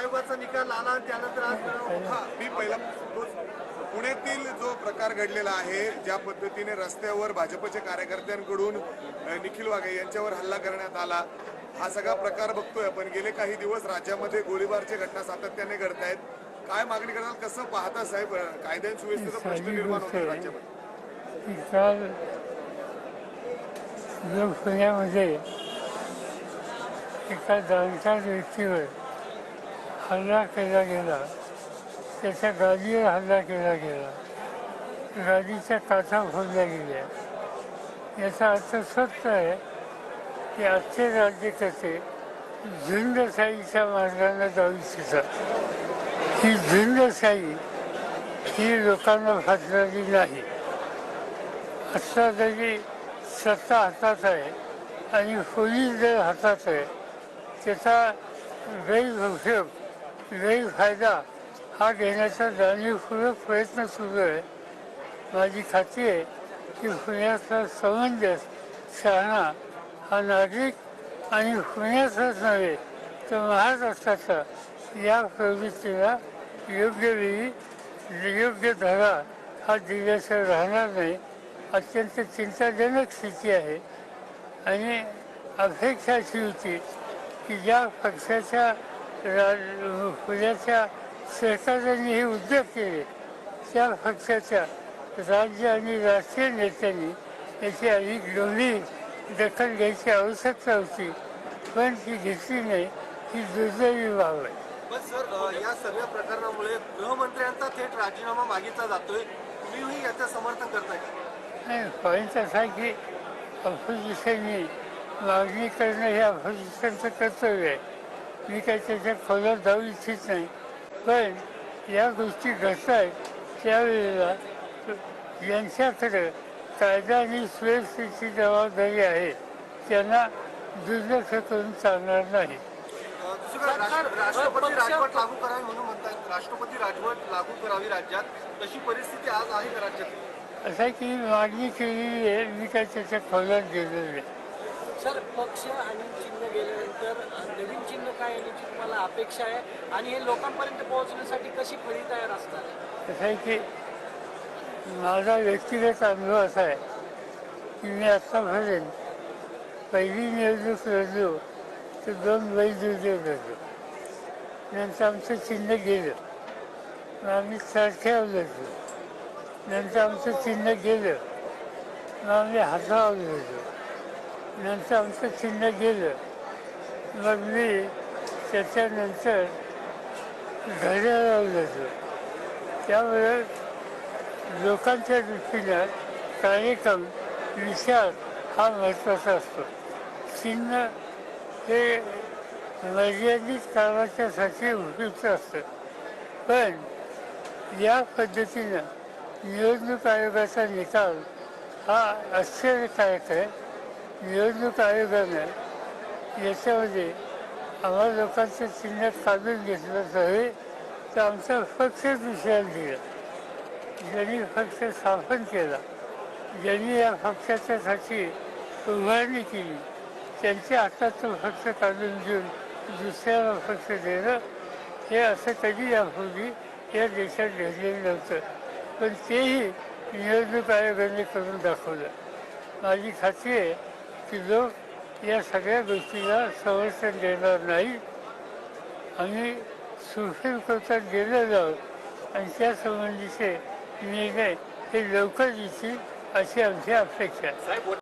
आयोगाचा निकाल आला त्यानंतर आज हा मी पहिला पुण्यातील जो प्रकार घडलेला आहे ज्या पद्धतीने रस्त्यावर भाजपच्या कार्यकर्त्यांकडून निखिल वाघे यांच्यावर हल्ला करण्यात आला हा सगळा प्रकार बघतोय आपण. गेले काही दिवस राज्यामध्ये गोळीबारच्या घटना सातत्याने घडत आहेत. काय मागणी करणार? कसं पाहता साहेब? अ, कायदा आणि सुव्यवस्थेचा प्रश्न निर्माण होतो. राज्यामध्ये. काल लोकसभेमध्ये एका जाणकार व्यक्तीवर हल्ला केला गेला. त्याच्या गाडीवर हल्ला केला गेला. गाडीच्या काचा फोडल्या गेल्या. याचा अर्थ सत्य आहे की आजचे राज्यकर्ते झुंडशाहीच्या मार्गाने जाऊ इच्छितात ही झुंडशाही ही लोकांना फाटलेली नाही. आत्ता जरी सत्ता हातात आहे आणि पोलीस जर हातात आहे त्याचा गैरउपयोग गैरफायदा हा घेण्याचा जाणीवपूर्वक प्रयत्न सुरू आहे. माझी खात्री आहे की पुण्याचा समंजस शहाणा हा नागरिक आणि पुण्याचाच नव्हे तर महाराष्ट्राचा या प्रवृत्तीला योग्य वेळी योग्य धडा हा दिल्याशिवाय राहणार नाही अत्यंत चिंताजनक स्थिती आहे. आणि अपेक्षा अशी होती की ज्या पक्षाच्या पुण्याच्या सरकारने हे उद्योग केले. त्या पक्षाच्या राज्य आणि राष्ट्रीय नेत्यांनी याची अधिक गंभीर दखल घ्यायची आवश्यकता होती. पण ती घेतली नाही ही दुर्दैवी बाब आहे. पण सर या सगळ्या प्रकरणामुळे गृहमंत्र्यांचा थेट राजीनामा मागितला जातोय. तुम्हीही याचं समर्थन करताय. नाही पॉईंट असा की अपोजिशननी मागणी करणं हे अपोजिशनचं कर्तव्य आहे. मी काही त्याच्या खोलात जाऊ इच्छित नाही. पण या गोष्टी घडत आहेत त्यावेळेला यांच्याकडे कायदा आणि सुव्यवस्थेची जबाबदारी आहे. त्यांना दुर्लक्ष करून चालणार नाही. अ, दुसरीकडे राष्ट्र- राष्ट्रपती राजवट लागू करावी म्हणून म्हणतात राष्ट्रपती राजवट लागू करावी राज्यात. तशी परिस्थिती आज आहे का राज्यात? असं आहे की मागणी केलेली आहे मी काही त्याच्या खोलात गेलेलं नाही. सर पक्ष आणि चिन्ह गेल्यानंतर नवीन चिन्ह येण्याची तुम्हाला अपेक्षा आहे आणि हे लोकांपर्यंत पोहोचण्यासाठी कशी फळी तयार असणार असं आहे? की माझा व्यक्तिगत अनुभव असा आहे की मी आत्तापर्यंत पहिली निवडणूक लढलो तर दोन वैध उद्योग लढलो नंतर आमचं चिन्ह गेलं. मग आम्ही चरख्यावर लढलो नंतर आमचं चिन्ह गेलं. मग आम्ही हातावर लढलो नंतर आमचं चिन्ह गेलं. मग मी त्याच्यानंतर घड्याळावर लढलो त्यामुळे लोकांच्या दृष्टीनं कार्यक्रम विचार हा महत्त्वाचा असतो. चिन्ह हे मर्यादित कामाच्यासाठी उपयुक्त असतं. पण या पद्धतीनं निवडणूक आयोगाचा निकाल हा आश्चर्यकारक आहे. निवडणूक आयोगानं याच्यामध्ये आम्हाला लोकांच्या चिन्ह काढून घेतलं नव्हे तर आमचा पक्ष दुसऱ्याला दिला. ज्यांनी पक्ष स्थापन केला ज्यांनी या पक्षाच्यासाठी उभारणी केली त्यांच्या हातात तो पक्ष काढून घेऊन दुसऱ्याला पक्ष देणं हे असं कधी यापूर्वी या देशात घडलेलं नव्हतं. पण तेही निवडणूक आयोगाने करून दाखवलं. माझी खात्री आहे की लोक या सगळ्या गोष्टीला समर्थन देणार नाही. आम्ही सुप्रीम कोर्टात गेलेलो आहोत आणि त्यासंबंधीचे निर्णय हे लवकर येतील अशी आमची अपेक्षा आहे.